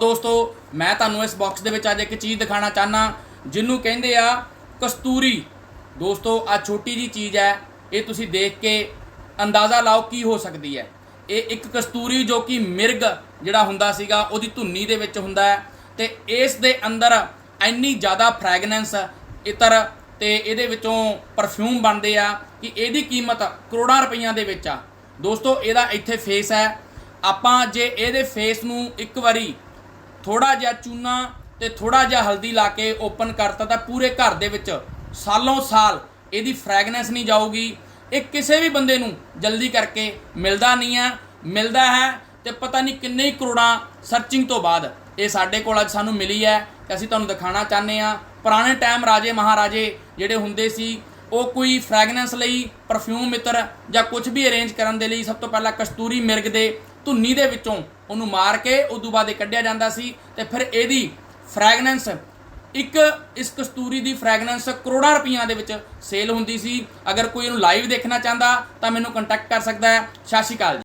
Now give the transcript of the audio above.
ਦੋਸਤੋ, ਮੈਂ ਤੁਹਾਨੂੰ ਇਸ ਬਾਕਸ ਦੇ ਵਿੱਚ ਅੱਜ ਇੱਕ ਚੀਜ਼ ਦਿਖਾਣਾ ਚਾਹਨਾ ਜਿਹਨੂੰ ਕਹਿੰਦੇ ਆ ਕਸਤੂਰੀ। ਦੋਸਤੋ ਆ ਛੋਟੀ ਜੀ ਚੀਜ਼ ਹੈ, ਇਹ ਤੁਸੀਂ ਦੇਖ ਕੇ ਅੰਦਾਜ਼ਾ ਲਾਓ ਕੀ ਹੋ ਸਕਦੀ ਹੈ। ਇਹ ਇੱਕ ਕਸਤੂਰੀ ਜੋ ਕਿ ਮਿਰਗ ਜਿਹੜਾ ਹੁੰਦਾ ਸੀਗਾ, ਉਹਦੀ ਧੁੰਨੀ ਦੇ ਵਿੱਚ ਹੁੰਦਾ ਹੈ ਤੇ ਇਸ ਦੇ ਅੰਦਰ ਇੰਨੀ ਜ਼ਿਆਦਾ ਫ੍ਰੈਗਨੈਂਸ ਇਤਰ ਤੇ ਇਹਦੇ ਵਿੱਚੋਂ ਪਰਫਿਊਮ ਬਣਦੇ ਆ ਕਿ ਇਹਦੀ ਕੀਮਤ ਕਰੋੜਾਂ ਰੁਪਈਆਂ ਦੇ ਵਿੱਚ ਆ। ਦੋਸਤੋ, ਇਹਦਾ ਇੱਥੇ ਫੇਸ ਹੈ। ਆਪਾਂ ਜੇ ਇਹਦੇ ਫੇਸ ਨੂੰ ਇੱਕ ਵਾਰੀ ਥੋੜਾ ਜਿਹਾ ਚੂਨਾ ਤੇ ਥੋੜਾ ਜਿਹਾ ਹਲਦੀ ਲਾ ਕੇ ਓਪਨ ਕਰਤਾ ਤਾਂ ਪੂਰੇ ਘਰ ਦੇ ਵਿੱਚ। ਸਾਲੋਂ ਸਾਲ ਇਹਦੀ ਫ੍ਰੈਗਨੈਂਸ ਨਹੀਂ ਜਾਊਗੀ। ਇਹ ਕਿਸੇ ਵੀ ਬੰਦੇ ਨੂੰ ਜਲਦੀ ਕਰਕੇ ਮਿਲਦਾ ਨਹੀਂ ਹੈ, ਮਿਲਦਾ ਹੈ ਤੇ ਪਤਾ ਨਹੀਂ ਕਿੰਨੇ ਹੀ ਕਰੋੜਾਂ ਸਰਚਿੰਗ ਤੋਂ ਬਾਅਦ ਇਹ ਸਾਡੇ ਕੋਲ ਅੱਜ ਸਾਨੂੰ ਮਿਲੀ ਹੈ ਤੇ ਅਸੀਂ ਤੁਹਾਨੂੰ ਦਿਖਾਣਾ ਚਾਹੁੰਦੇ ਆ ਪੁਰਾਣੇ ਟਾਈਮ ਰਾਜੇ ਮਹਾਰਾਜੇ ਜਿਹੜੇ ਹੁੰਦੇ ਸੀ, ਉਹ ਕੋਈ ਫ੍ਰੈਗਨੈਂਸ ਲਈ ਪਰਫਿਊਮ ਮਿੱਤਰ ਜਾਂ ਕੁਝ ਵੀ ਅਰੇਂਜ ਕਰਨ ਦੇ ਲਈ ਸਭ ਤੋਂ ਪਹਿਲਾਂ ਕਸਤੂਰੀ ਮਿਰਗ ਦੇ ਧੁੰਨੀ ਦੇ ਵਿੱਚੋਂ ਉਹਨੂੰ ਮਾਰ ਕੇ ਉਦੋਂ ਬਾਅਦ ਇਹ ਕੱਢਿਆ ਜਾਂਦਾ ਸੀ ਤੇ ਫਿਰ ਇਹਦੀ ਫ੍ਰੈਗਨੈਂਸ, ਇੱਕ ਇਸ ਕਸਤੂਰੀ ਦੀ ਫ੍ਰੈਗਨੈਂਸ ਕਰੋੜਾਂ ਰੁਪਈਆਂ ਦੇ ਵਿੱਚ ਸੇਲ ਹੁੰਦੀ ਸੀ। ਅਗਰ ਕੋਈ ਇਹਨੂੰ ਲਾਈਵ ਦੇਖਣਾ ਚਾਹੁੰਦਾ ਤਾਂ ਮੈਨੂੰ ਕੰਟੈਕਟ ਕਰ ਸਕਦਾ ਹੈ। ਸਤਿ ਸ਼੍ਰੀ ਅਕਾਲ ਜੀ।